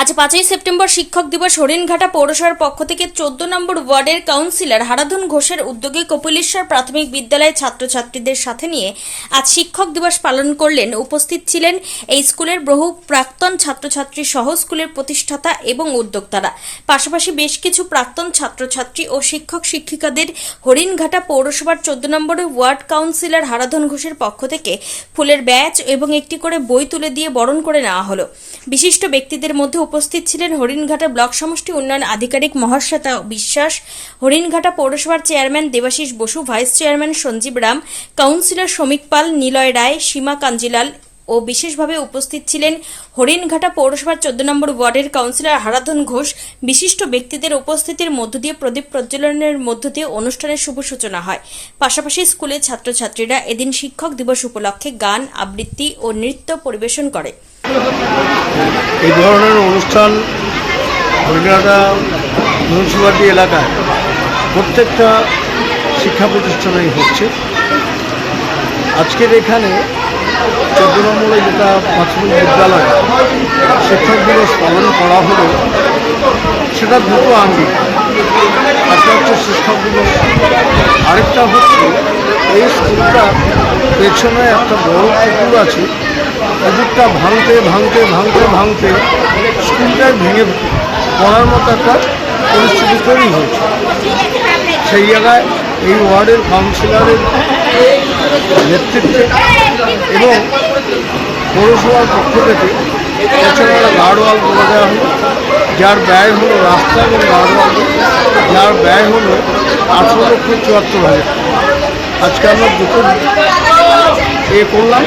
আজ পাঁচই সেপ্টেম্বর শিক্ষক দিবস হরিণঘাটা পৌরসভার পক্ষ থেকে চোদ্দ নম্বর ওয়ার্ডের কাউন্সিলর হারাধন ঘোষের উদ্যোগে কপিলেশ্বর প্রাথমিক বিদ্যালয়ের ছাত্রছাত্রীদের সাথে নিয়ে আজ শিক্ষক দিবস পালন করলেন। উপস্থিত ছিলেন এই স্কুলের বহু প্রাক্তন ছাত্রছাত্রী, সহ স্কুলের প্রতিষ্ঠাতা এবং উদ্যোক্তারা। পাশাপাশি বেশ কিছু প্রাক্তন ছাত্রছাত্রী ও শিক্ষক শিক্ষিকাদের হরিণঘাটা পৌরসভার চোদ্দ নম্বর ওয়ার্ড কাউন্সিলর হারাধন ঘোষের পক্ষ থেকে ফুলের ব্যাচ এবং একটি করে বই তুলে দিয়ে বরণ করে নেওয়া হলো। বিশিষ্ট ব্যক্তিদের মধ্যে উপস্থিত ছিলেন হরিণঘাটা ব্লক সমষ্টি উন্নয়ন আধিকারিক মহাশ্বেতা বিশ্বাস, হরিণঘাটা পৌরসভার chairman Debashis Basu, vice chairman Sanjib Ram, councillor শ্রমিক পাল নিলয় রায়, সীমা কাঞ্জিলাল ও বিশেষভাবে উপস্থিত ছিলেন হরিণঘাটা পৌরসভার চোদ্দ নম্বর ওয়ার্ডের কাউন্সিলর হারাধন ঘোষ। বিশিষ্ট ব্যক্তিদের উপস্থিতির মধ্য দিয়ে প্রদীপ প্রজ্বলনের মধ্য দিয়ে অনুষ্ঠানের শুভ সূচনা হয়। পাশাপাশি স্কুলের ছাত্রছাত্রীরা এদিন শিক্ষক দিবস উপলক্ষে গান, আবৃত্তি ও নৃত্য পরিবেশন করে। এই ধরনের অনুষ্ঠান হরিণাটা মিউনিসিপালিটি এলাকায় প্রত্যেকটা শিক্ষা প্রতিষ্ঠানেই হচ্ছে। আজকের এখানে নম্বরে যেটা প্রাথমিক বিদ্যালয়, শিক্ষক দিবস পালন করা হলো, সেটা দুটো আঙ্গিক। একটা হচ্ছে শিক্ষক দিবস, আরেকটা হচ্ছে এই স্কুলটা পেছনে একটা বড় পুকুর আছে পুকুরটা ভাঙতে ভাঙতে ভাঙতে ভাঙতে স্কুলটাই ভেঙে পড়ার মতো একটা পরিস্থিতি তৈরি হয়েছে। সেই জায়গায় এই ওয়ার্ডের কাউন্সিলরের নেতৃত্বে এবং পৌরসভার পক্ষ থেকে এছাড়া গার্ডওয়াল করে দেওয়া হলো, যার ব্যয় হলো রাস্তা এবং গার্ডওয়াল, যার ব্যয় হলো আঠেরো লক্ষ চুয়াত্তর হাজার। আজকে আমরা দুটো এ করলাম।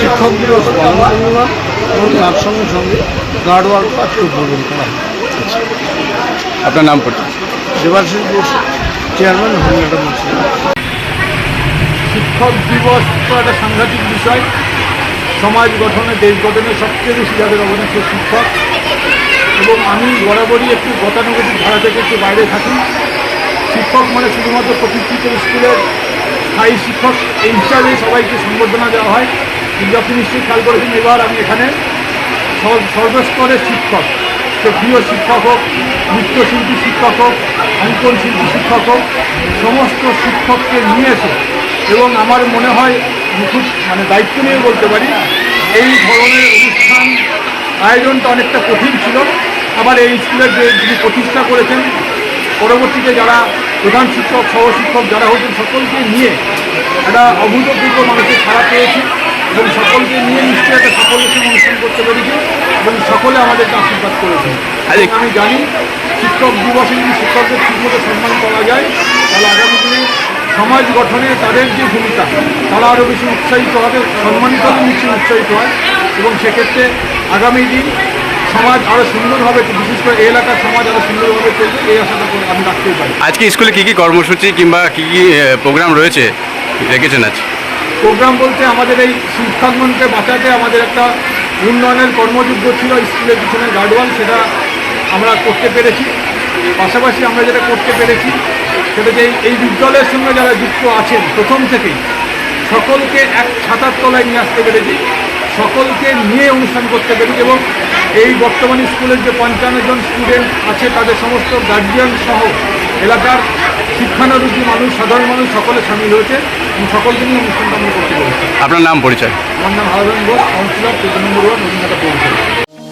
শিক্ষক দিবস পালন করলাম এবং তার সঙ্গে সঙ্গে গার্ডওয়াল আজকে উদ্বোধন করা হয়। আপনার নাম পরিচয় দেবাশিস বোস চেয়ারম্যান মুন্সিপাল শিক্ষক দিবস তো একটা সাংঘাতিক বিষয়। সমাজ গঠনে দেশ গঠনে সবচেয়ে বেশি যাদের অবদান শিক্ষক। এবং আমি বরাবরই একটু গতানুগতিক ধারা থেকে একটু বাইরে থাকি। শিক্ষক মানে শুধুমাত্র প্রতিষ্ঠিত স্কুলের স্থায়ী শিক্ষক, এই হিসাবে সবাইকে সম্বর্ধনা দেওয়া হয়। কিন্তু আপনি নিশ্চয়ই খেয়াল করেছেন, এবার আমি এখানে সর্ব- সর্বস্তরের শিক্ষক সে প্রিয় শিক্ষক হোক, নৃত্যশিল্পী শিক্ষক হোক, অঙ্কন শিল্পী শিক্ষক হোক, সমস্ত শিক্ষককে নিয়ে এসে এবং আমার মনে হয় খুব মানে দায়িত্ব নিয়ে বলতে পারি, এই ধরনের অনুষ্ঠান আয়োজনটা অনেকটা কঠিন ছিল। আবার এই স্কুলের যে যিনি প্রতিষ্ঠা করেছেন, পরবর্তীতে যারা প্রধান শিক্ষক সহ শিক্ষক যারা হতেন সকলকে নিয়ে একটা অভূতপূর্ব মানুষের ছাড়া পেয়েছি এবং সকলকে নিয়ে নিশ্চয়ই একটা সঙ্গে অনুষ্ঠান করতে পেরেছি এবং সকলে আমাদেরকে আশীর্বাদ করেছে আমি জানি শিক্ষক দিবসে যদি শিক্ষকদের ঠিকমতো সম্মান করা যায় তাহলে আগামী দিনে সমাজ গঠনে তাদের যে ভূমিকা তারা আরও বেশি উৎসাহিত হবে সম্মানিত হবে নিশ্চয়ই উৎসাহিত হয়। এবং সেক্ষেত্রে আগামী দিন সমাজ আরও সুন্দর হবে বিশেষ করে এই এলাকার সমাজ আরও সুন্দরভাবে চলবে এই আশাটা করে আমি রাখতেই পারি। আজকে স্কুলে কি কি কর্মসূচি কিংবা কি কি প্রোগ্রাম রয়েছে? রেখেছেন আজ? প্রোগ্রাম বলতে আমাদের এই শিক্ষাঙ্গনকে বাঁচাতে আমাদের একটা উন্নয়নের কর্মযুদ্ধ ছিল স্কুলের পিছনে গার্ডওয়াল সেটা আমরা করতে পেরেছি। পাশাপাশি আমরা যেটা করতে পেরেছি সেটা যে এই বিদ্যালয়ের সঙ্গে যারা যুক্ত আছেন প্রথম থেকেই সকলকে এক ছাতার তলায় নিয়ে আসতে পেরেছি সকলকে নিয়ে অনুষ্ঠান করতে পেরেছি এবং এই বর্তমান স্কুলের যে পঞ্চান্ন জন স্টুডেন্ট আছে তাদের সমস্ত গার্জিয়ান সহ এলাকার শিক্ষানুরূপী মানুষ সাধারণ মানুষ সকলে সামিল হয়েছে এবং সকলকে নিয়ে অনুষ্ঠানটা আমরা করতে আপনার নাম পরিচয়? আমার নাম হারাধন ঘোষ কাউন্সিলর নদীঘাটা পৌরসভা।